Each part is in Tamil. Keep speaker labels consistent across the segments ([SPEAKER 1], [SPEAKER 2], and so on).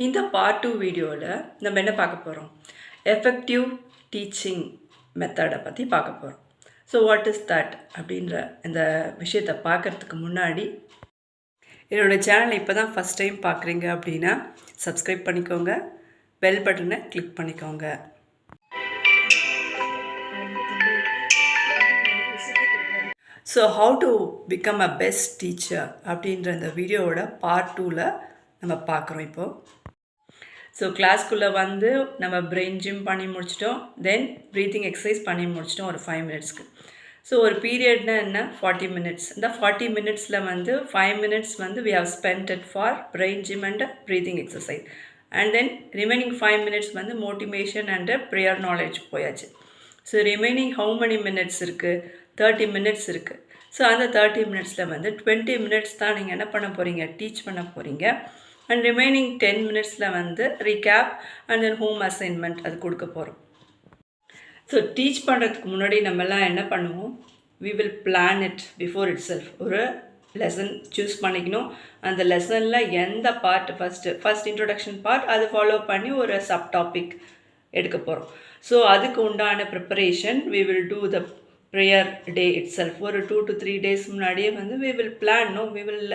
[SPEAKER 1] இந்த பார்ட் டூ வீடியோவில் நம்ம என்ன பார்க்க போகிறோம் எஃபெக்டிவ் டீச்சிங் மெத்தடை பற்றி பார்க்க போகிறோம் ஸோ வாட் இஸ் தட் அப்படின்ற இந்த விஷயத்தை பார்க்குறதுக்கு முன்னாடி என்னோடய சேனலை இப்போ தான் ஃபஸ்ட் டைம் பார்க்குறீங்க அப்படின்னா சப்ஸ்கிரைப் பண்ணிக்கோங்க. பெல் பட்டனை கிளிக் பண்ணிக்கோங்க. So how to become a best teacher அப்படின்ற இந்த வீடியோவோட பார்ட் டூவில் நம்ம பார்க்குறோம் இப்போது ஸோ கிளாஸ்க்குள்ளே வந்து நம்ம பிரெயின் ஜிம் பண்ணி முடிச்சிட்டோம். தென் ப்ரீத்திங் எக்ஸசைஸ் பண்ணி முடிச்சிட்டோம் ஒரு ஃபைவ் மினிட்ஸ்க்கு ஸோ ஒரு பீரியட்னா என்ன? ஃபார்ட்டி மினிட்ஸ் இந்த ஃபார்ட்டி மினிட்ஸில் வந்து ஃபைவ் மினிட்ஸ் வந்து we have spend it for brain gym and breathing exercise and then remaining five minutes வந்து மோட்டிவேஷன் அண்ட் ப்ரேயர் நாலேஜ் போயாச்சு. So remaining how many minutes இருக்குது தேர்ட்டி மினிட்ஸ் இருக்குது ஸோ அந்த தேர்ட்டி மினிட்ஸில் வந்து டுவெண்ட்டி மினிட்ஸ் தான் நீங்கள் என்ன பண்ண போகிறீங்க டீச் பண்ண போகிறீங்க அண்ட் ரிமைனிங் டென் மினிட்ஸில் வந்து recap and then home assignment அது கொடுக்க போகிறோம் ஸோ டீச் பண்ணுறதுக்கு முன்னாடி நம்மலாம் என்ன பண்ணுவோம்? We will plan it before itself ஒரு லெசன் சூஸ் பண்ணிக்கணும். அந்த லெசனில் எந்த part first first introduction part அது ஃபாலோ பண்ணி ஒரு சப் டாபிக் எடுக்க போகிறோம் ஸோ அதுக்கு உண்டான preparation we will do the prayer day itself ஒரு டூ டு த்ரீ டேஸ் முன்னாடியே வந்து we will plan no we will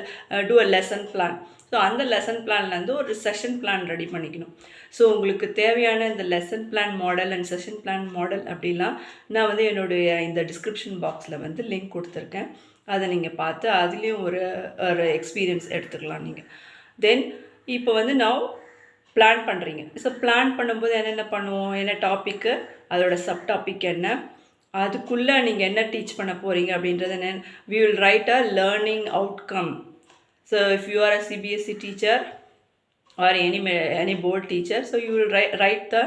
[SPEAKER 1] do a lesson plan so அந்த லெசன் பிளான்லேருந்து ஒரு செஷன் பிளான் ரெடி பண்ணிக்கணும். ஸோ உங்களுக்கு தேவையான இந்த lesson plan model and session plan model அப்படிலாம் நான் வந்து என்னுடைய இந்த டிஸ்கிரிப்ஷன் பாக்ஸில் வந்து லிங்க் கொடுத்துருக்கேன். அதை நீங்கள் பார்த்து அதுலேயும் ஒரு ஒரு எக்ஸ்பீரியன்ஸ் எடுத்துக்கலாம் நீங்கள் தென் இப்போ வந்து நான் பிளான் பண்ணுறீங்க ஸோ பிளான் பண்ணும்போது என்னென்ன பண்ணுவோம்? என்ன டாப்பிக்கு அதோட சப் டாபிக் என்ன? அதுக்குள்ளே நீங்கள் என்ன டீச் பண்ண போகிறீங்க அப்படின்றது என்ன we will write a learning outcome so if you are a CBSE teacher or any any board teacher so you will write, write the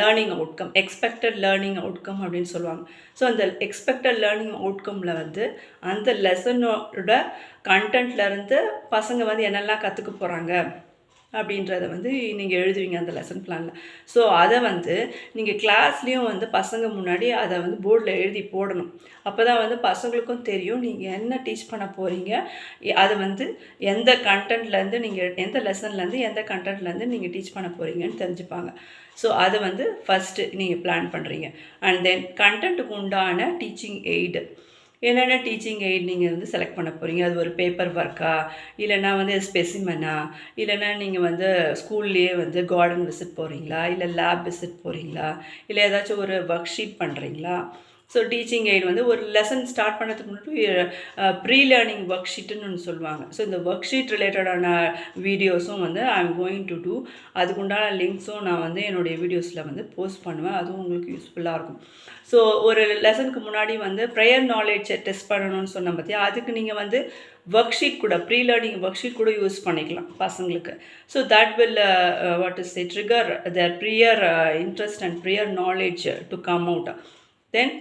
[SPEAKER 1] learning outcome expected learning outcome அப்படின்னு சொல்லுவாங்க. ஸோ அந்த எக்ஸ்பெக்டட் லேர்னிங் அவுட்கமில் வந்து அந்த லெசனோட கண்டென்ட்லேருந்து பசங்க வந்து என்னெல்லாம் கற்றுக்க போகிறாங்க அப்படின்றத வந்து நீங்கள் எழுதுவீங்க அந்த லெசன் பிளானில் ஸோ அதை வந்து நீங்கள் கிளாஸ்லேயும் வந்து பசங்க முன்னாடி அதை வந்து போர்டில் எழுதி போடணும். அப்போ தான் வந்து பசங்களுக்கும் தெரியும் நீங்கள் என்ன டீச் பண்ண போகிறீங்க அது வந்து எந்த கண்டென்ட்லேருந்து நீங்கள் எந்த லெசன்லேருந்து எந்த கண்டென்ட்லேருந்து நீங்கள் டீச் பண்ண போகிறீங்கன்னு தெரிஞ்சுப்பாங்க. ஸோ அதை வந்து ஃபஸ்ட்டு நீங்கள் பிளான் பண்ணுறீங்க அண்ட் தென் கண்டென்ட்டுக்கு உண்டான டீச்சிங் எய்டு என்னென்ன டீச்சிங் எய்ட் நீங்கள் வந்து செலக்ட் பண்ண போகிறீங்க அது ஒரு பேப்பர் ஒர்க்கா இல்லைனா வந்து ஸ்பெசிமனா இல்லைனா நீங்கள் வந்து ஸ்கூல்லேயே வந்து கார்டன் விசிட் போகிறீங்களா இல்லை லேப் விசிட் போகிறீங்களா இல்லை ஏதாச்சும் ஒரு ஒர்க் ஷீட் பண்ணுறீங்களா ஸோ டீச்சிங் எய்ட் வந்து ஒரு லெசன் ஸ்டார்ட் பண்ணதுக்கு முன்னாடி ப்ரீ லேர்னிங் ஒர்க் ஷீட்டுன்னு ஒன்று சொல்லுவாங்க. ஸோ இந்த ஒர்க் ஷீட் ரிலேட்டடான வீடியோஸும் வந்து I am going to do அதுக்குண்டான லிங்க்ஸும் நான் வந்து என்னுடைய வீடியோஸில் வந்து போஸ்ட் பண்ணுவேன். அதுவும் உங்களுக்கு யூஸ்ஃபுல்லாக இருக்கும். ஸோ ஒரு லெசனுக்கு முன்னாடி வந்து ப்ரேயர் நாலேஜை டெஸ்ட் பண்ணணும்னு சொன்ன பார்த்தியா அதுக்கு நீங்கள் வந்து ஒர்க் ஷீட் கூட ப்ரீ லேர்னிங் ஒர்க் ஷீட் கூட யூஸ் பண்ணிக்கலாம் பசங்களுக்கு. So that will what is a trigger their prior interest and prior knowledge to come out then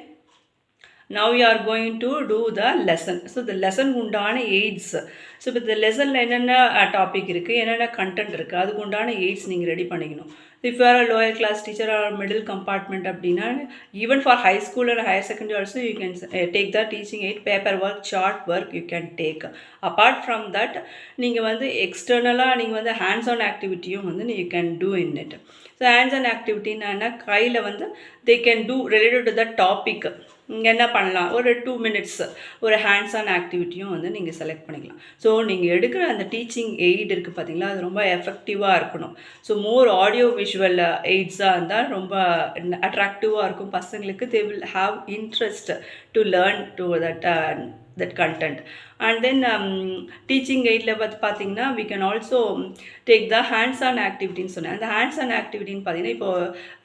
[SPEAKER 1] now you are going to do the lesson so இந்த லெசனுக்கு உண்டான எய்ட்ஸ் ஸோ இப்போ இந்த லெசனில் என்னென்ன டாபிக் இருக்குது என்னென்ன கண்டென்ட் இருக்குது அதுக்கு உண்டான எய்ட்ஸ் நீங்கள் ரெடி பண்ணிக்கணும். If you are lower class teacher or middle compartment அப்படின்னா even for high school and higher secondary also you can take the teaching aid paper work chart work you can take apart from that நீங்கள் வந்து எக்ஸ்டர்னலாக நீங்கள் வந்து ஹேண்ட்ஸ் ஆன் ஆக்டிவிட்டியும் வந்து you can do in it so hands on ஆக்டிவிட்டின்னா கையில் வந்து they can do related to the topic இங்கே என்ன பண்ணலாம்? ஒரு டூ மினிட்ஸ் ஒரு ஹேண்ட்ஸ் ஆன் ஆக்டிவிட்டியும் வந்து நீங்கள் செலக்ட் பண்ணிக்கலாம். ஸோ நீங்கள் எடுக்கிற அந்த டீச்சிங் எய்ட் இருக்குது பார்த்தீங்களா அது ரொம்ப எஃபெக்டிவாக இருக்கணும். ஸோ மோர் ஆடியோ விஷுவல் எய்ட்ஸாக இருந்தால் ரொம்ப அட்ராக்டிவாக இருக்கும். பசங்களுக்கு they will have interest to learn to that that content and then teaching எய்டில் பார்த்து பார்த்தீங்கன்னா we can also take the hands on ஆக்டிவிட்டின்னு சொன்னேன். அந்த ஹேண்ட்ஸ் ஆன் ஆக்டிவிட்டின்னு பார்த்தீங்கன்னா இப்போ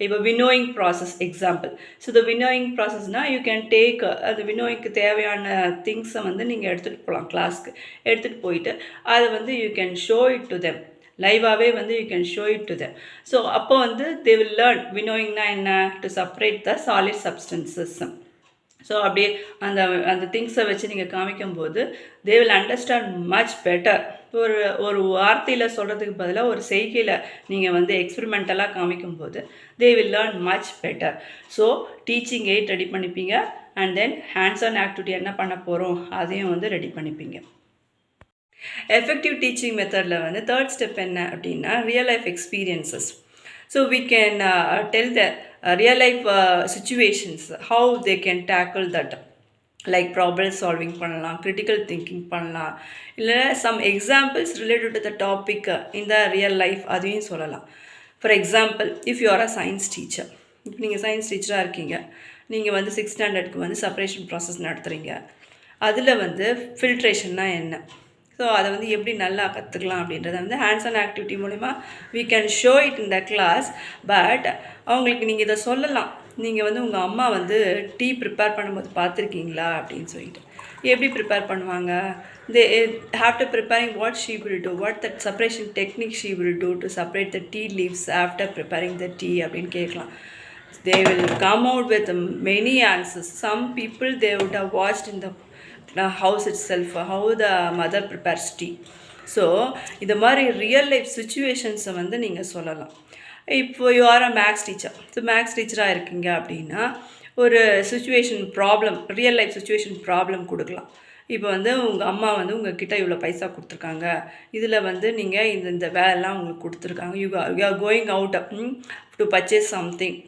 [SPEAKER 1] இப்போ winnowing process example so the winnowing ப்ராசஸ்னால் you can take அந்த வினோயிங்க்கு தேவையான திங்ஸை வந்து நீங்கள் எடுத்துகிட்டு போகலாம் கிளாஸ்க்கு எடுத்துகிட்டு போயிட்டு அதை வந்து you can show it to them லைவாகவே வந்து you can show it to them so அப்போ வந்து தே வில் லேர்ன் வினோயிங்னா என்ன? To separate the solid substances so அப்படியே அந்த அந்த திங்ஸை வச்சு நீங்கள் காமிக்கும்போது they will understand much better ஒரு ஒரு வார்த்தையில் சொல்கிறதுக்கு பதிலாக ஒரு செய்கையில் நீங்கள் வந்து எக்ஸ்பெரிமெண்டலாக காமிக்கும்போது they will learn much better so teaching aid ready பண்ணிப்பீங்க. And then hands on activity என்ன பண்ண போகிறோம் அதையும் வந்து ரெடி பண்ணிப்பீங்க. எஃபெக்டிவ் டீச்சிங் மெத்தடில் வந்து தேர்ட் ஸ்டெப் என்ன அப்படின்னா real life experiences so we can tell the real life situations how they can tackle that like problem solving பண்ணலாம் கிரிட்டிக்கல் திங்கிங் பண்ணலாம். இல்லை some examples related to the topic இந்த ரியல் லைஃப் அதையும் சொல்லலாம். For example if you are a science teacher இப்போ நீங்கள் சயின்ஸ் டீச்சராக இருக்கீங்க நீங்கள் வந்து சிக்ஸ் ஸ்டாண்டர்டுக்கு வந்து செப்பரேஷன் ப்ராசஸ் நடத்துகிறீங்க அதில் வந்து ஃபில்ட்ரேஷன்னா என்ன? ஸோ அதை வந்து எப்படி நல்லா கற்றுக்கலாம் அப்படின்றத வந்து ஹேண்ட்ஸ் ஆன் ஆக்டிவிட்டி மூலிமா we can show it in class but அவங்களுக்கு நீங்கள் இதை சொல்லலாம். நீங்கள் வந்து உங்கள் அம்மா வந்து டீ ப்ரிப்பேர் பண்ணும்போது பார்த்துருக்கீங்களா அப்படின்னு சொல்லிட்டு. எப்படி ப்ரிப்பேர் பண்ணுவாங்க? They after preparing what she will do what that separation technique she will do to separate the tea leaves after preparing the tea அப்படின்னு கேட்கலாம். They will come out with many answers. Some people they would have watched in the house itself how the mother prepares tea so இந்த மாதிரி ரியல் லைஃப் சுச்சுவேஷன்ஸை வந்து நீங்கள் சொல்லலாம். இப்போ you are a maths teacher so maths டீச்சராக இருக்கீங்க அப்படின்னா ஒரு situation problem real life situation problem கொடுக்கலாம். இப்போ வந்து உங்கள் அம்மா வந்து உங்கள் கிட்டே இவ்வளோ பைசா கொடுத்துருக்காங்க. இதில் வந்து நீங்கள் இந்த இந்த வேலைலாம் உங்களுக்கு கொடுத்துருக்காங்க. You you are going out to purchase something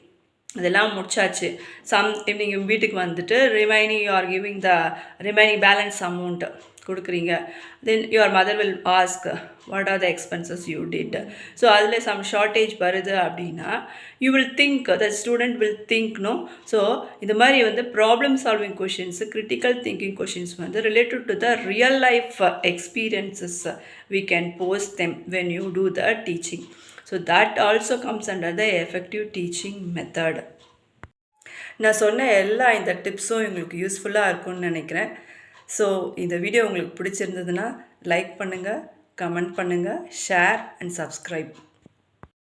[SPEAKER 1] இதெல்லாம் முடிச்சாச்சு. சம் நீங்கள் வீட்டுக்கு வந்துட்டு remaining you are giving the remaining balance amount கொடுக்குறீங்க. Then your mother will ask what are the expenses you did so அதில் சம் ஷார்ட்டேஜ் வருது அப்படின்னா you will think the student will திங்க்னும் so இந்த மாதிரி வந்து problem solving questions critical thinking questions வந்து related to the real life experiences we can post them when you do the teaching so that also comes under the effective teaching method நான் சொன்ன எல்லா இந்த டிப்ஸும் உங்களுக்கு யூஸ்ஃபுல்லாக இருக்கும்னு நினைக்கிறேன். ஸோ இந்த வீடியோ உங்களுக்கு பிடிச்சிருந்ததுன்னா லைக் பண்ணுங்கள் கமெண்ட் பண்ணுங்கள் ஷேர் அண்ட் சப்ஸ்கிரைப்